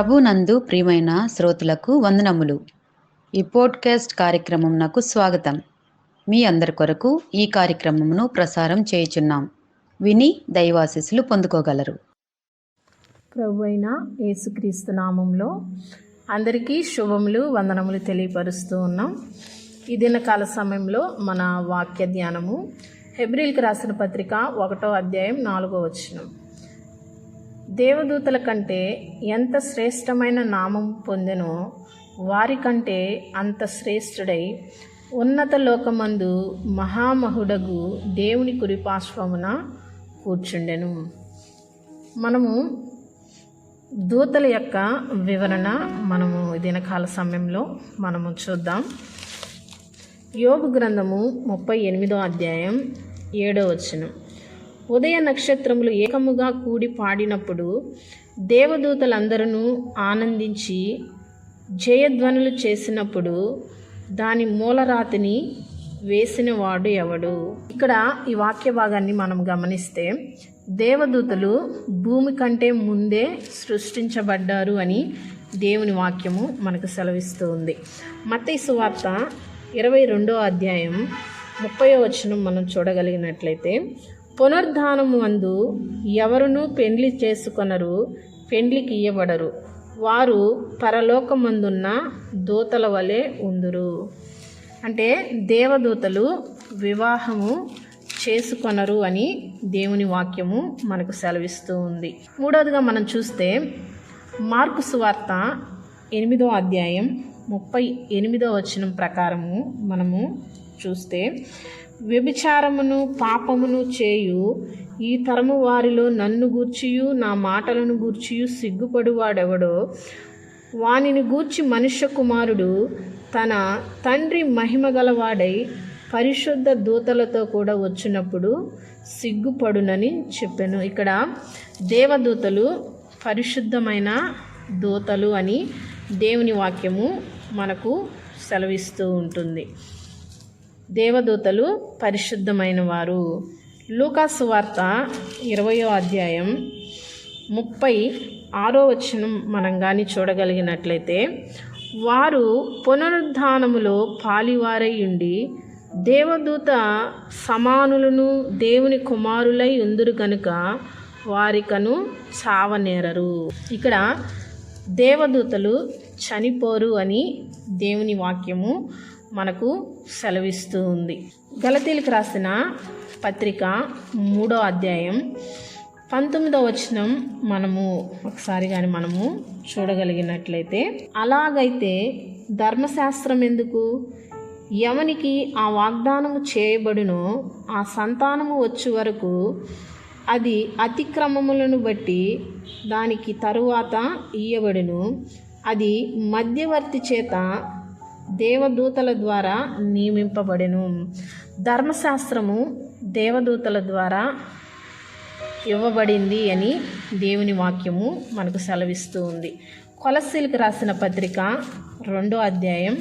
ప్రభునందు ప్రియమైన శ్రోతలకు వందనములు. ఈ పోడ్కాస్ట్ కార్యక్రమం నాకు స్వాగతం. మీ అందరి కొరకు ఈ కార్యక్రమమును ప్రసారం చేయుచున్నాం. విని దైవాశీస్సులు పొందుకోగలరు. ప్రభు అయిన యేసుక్రీస్తు నామంలో అందరికీ శుభములు వందనములు తెలియపరుస్తూ ఉన్నాం. ఈ దినకాల సమయంలో మన వాక్య ధ్యానము హెబ్రిల్కి రాసిన పత్రిక ఒకటో అధ్యాయం నాలుగో వచనం. దేవదూతల కంటే ఎంత శ్రేష్టమైన నామం పొందెనో వారికంటే అంత శ్రేష్ఠుడై ఉన్నత లోకమందు మహామహుడగు దేవుని కురిపాశ్వమున కూర్చుండెను. మనము దూతల యొక్క వివరణ మనము దినకాల సమయంలో మనము చూద్దాం. యోగు గ్రంథము ముప్పై ఎనిమిదో అధ్యాయం ఏడో వచనం. ఉదయ నక్షత్రములు ఏకముగా కూడి పాడినప్పుడు దేవదూతలందరూ ఆనందించి జయధ్వనులు చేసినప్పుడు దాని మూలరాతిని వేసినవాడు ఎవడు? ఇక్కడ ఈ వాక్య భాగాన్ని మనం గమనిస్తే దేవదూతలు భూమి కంటే ముందే సృష్టించబడ్డారు అని దేవుని వాక్యము మనకు సెలవిస్తూ ఉంది. సువార్త ఇరవై రెండో అధ్యాయం ముప్పై వచనం మనం చూడగలిగినట్లయితే పునర్ధానము అందు ఎవరునూ పెండ్లి చేసుకొనరు పెండ్లికి ఇవ్వబడరు. వారు పరలోకమందున్న దూతల వలె ఉందురు. అంటే దేవదూతలు వివాహము చేసుకొనరు అని దేవుని వాక్యము మనకు సెలవిస్తూ ఉంది. మూడవదిగా మనం చూస్తే మార్కు సువార్త ఎనిమిదో అధ్యాయం ముప్పై ఎనిమిదో వచనం ప్రకారము మనము చూస్తే వ్యభిచారమును పాపమును చేయు. ఈ తరము వారిలో నన్ను గూర్చియు నా మాటలను గూర్చియు సిగ్గుపడువాడెవడో? వానిని గూర్చి మనుష్య కుమారుడు తన తండ్రి మహిమ గలవాడై పరిశుద్ధ దూతలతో కూడా వచ్చినప్పుడు సిగ్గుపడునని చెప్పాను. ఇక్కడ దేవదూతలు పరిశుద్ధమైన దూతలు అని దేవుని వాక్యము మనకు సెలవిస్తూ ఉంటుంది. దేవదూతలు పరిశుద్ధమైన వారు లూకాసు వార్త ఇరవయో అధ్యాయం ముప్పై ఆరో వచనం మనం కానీ చూడగలిగినట్లయితే వారు పునరుద్ధానములో పాలివారై ఉండి దేవదూత సమానులను దేవుని కుమారులై ఉందురు కనుక వారికను చావనేరరు. ఇక్కడ దేవదూతలు చనిపోరు అని దేవుని వాక్యము మనకు సెలవిస్తూ ఉంది గలతీలకు రాసిన పత్రిక మూడో అధ్యాయం పంతొమ్మిదో వచనం మనము ఒకసారి కానీ మనము చూడగలిగినట్లయితే అలాగైతే ధర్మశాస్త్రం ఎందుకు? ఎవనికి ఆ వాగ్దానము చేయబడునో ఆ సంతానము వచ్చే వరకు అది అతిక్రమములను బట్టి దానికి తరువాత ఇయ్యబడును. అది మధ్యవర్తి చేత దేవదూతల ద్వారా నియమింపబడెను. ధర్మశాస్త్రము దేవదూతల ద్వారా ఇవ్వబడింది అని దేవుని వాక్యము మనకు సెలవిస్తూ ఉంది కొలసీలకు రాసిన పత్రిక రెండో అధ్యాయం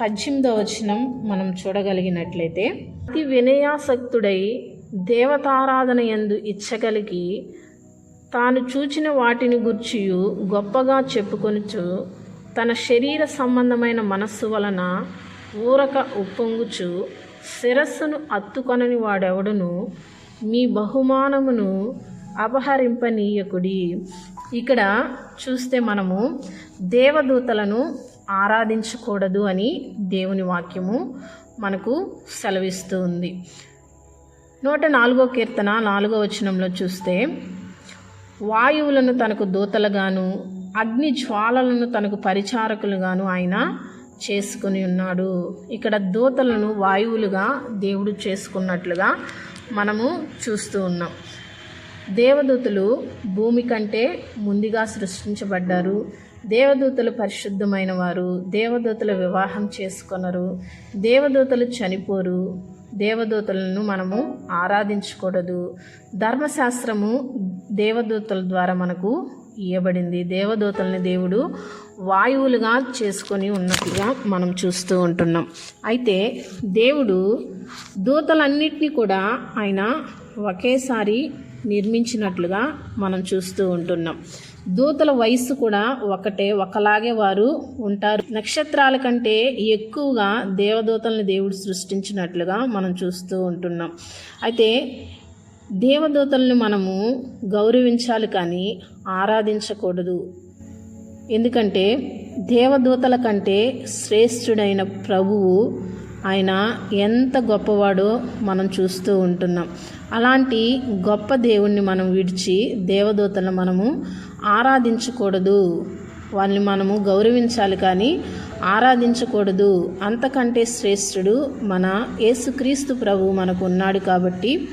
పద్దెనిమిదో వచనం మనం చూడగలిగినట్లయితే అతి వినయాసక్తుడై దేవతారాధన ఎందు ఇచ్చగలిగి తాను చూచిన వాటిని గుర్చియు గొప్పగా చెప్పుకొనుచు తన శరీర సంబంధమైన మనస్సు వలన ఊరక ఉప్పొంగుచు శిరస్సును అత్తుకొనని వాడెవడును? మీ బహుమానమును అపహరింపనీయకుడి. ఇక్కడ చూస్తే మనము దేవదూతలను ఆరాధించకూడదు అని దేవుని వాక్యము మనకు సెలవిస్తూ ఉంది నూట నాలుగో కీర్తన నాలుగో వచనంలో చూస్తే వాయువులను తనకు దూతలుగాను అగ్ని జ్వాలలను తనకు పరిచారకులుగాను ఆయన చేసుకుని ఉన్నాడు. ఇక్కడ దూతలను వాయువులుగా దేవుడు చేసుకున్నట్లుగా మనము చూస్తూ ఉన్నాం. దేవదూతలు భూమి కంటే ముందుగా సృష్టించబడ్డారు. దేవదూతలు పరిశుద్ధమైన వారు దేవదూతలు వివాహం చేసుకొనరు. దేవదూతలు చనిపోరు. దేవదూతలను మనము ఆరాధించకూడదు. ధర్మశాస్త్రము దేవదూతల ద్వారా మనకు ఇవ్వబడింది దేవదూతల్ని దేవుడు వాయువులుగా చేసుకొని ఉన్నట్టుగా మనం చూస్తూ ఉంటున్నాం. అయితే దేవుడు దూతలన్నిటినీ కూడా ఆయన ఒకేసారి నిర్మించినట్లుగా మనం చూస్తూ ఉంటున్నాం. దూతల వయస్సు కూడా ఒకటే ఒకలాగే వారు ఉంటారు. నక్షత్రాల కంటే ఎక్కువగా దేవదూతల్ని దేవుడు సృష్టించినట్లుగా మనం చూస్తూ ఉంటున్నాం. అయితే దేవదూతల్ని మనము గౌరవించాలి కానీ ఆరాధించకూడదు. ఎందుకంటే దేవదూతల కంటే శ్రేష్ఠుడైన ప్రభువు ఆయన ఎంత గొప్పవాడో మనం చూస్తూ ఉంటున్నాం. అలాంటి గొప్ప దేవుణ్ణి మనం విడిచి దేవదూతలను మనము ఆరాధించకూడదు. వాళ్ళని మనము గౌరవించాలి కానీ ఆరాధించకూడదు. అంతకంటే శ్రేష్ఠుడు మన యేసుక్రీస్తు ప్రభు మనకు ఉన్నాడు కాబట్టి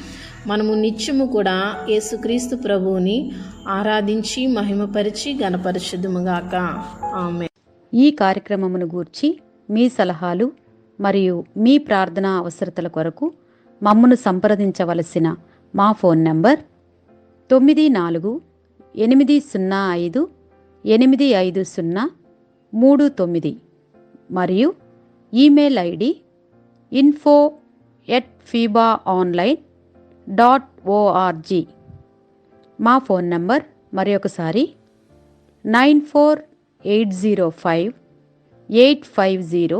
మనము నిత్యము కూడా యేసుక్రీస్తు ప్రభువుని ఆరాధించి మహిమపరిచి గణపరిశుద్ధముగాక ఆమె ఈ కార్యక్రమమును గూర్చి మీ సలహాలు మరియు మీ ప్రార్థనా అవసరతల కొరకు మమ్మను సంప్రదించవలసిన మా ఫోన్ నంబర్ తొమ్మిది నాలుగు ఎనిమిది సున్నా ఐదు ఎనిమిది ఐదు సున్నా మూడు తొమ్మిది మరియు email ID info at Fiba online dot O R G మా ఫోన్ నంబర్ మరి ఒకసారి nine four eight zero five eight five zero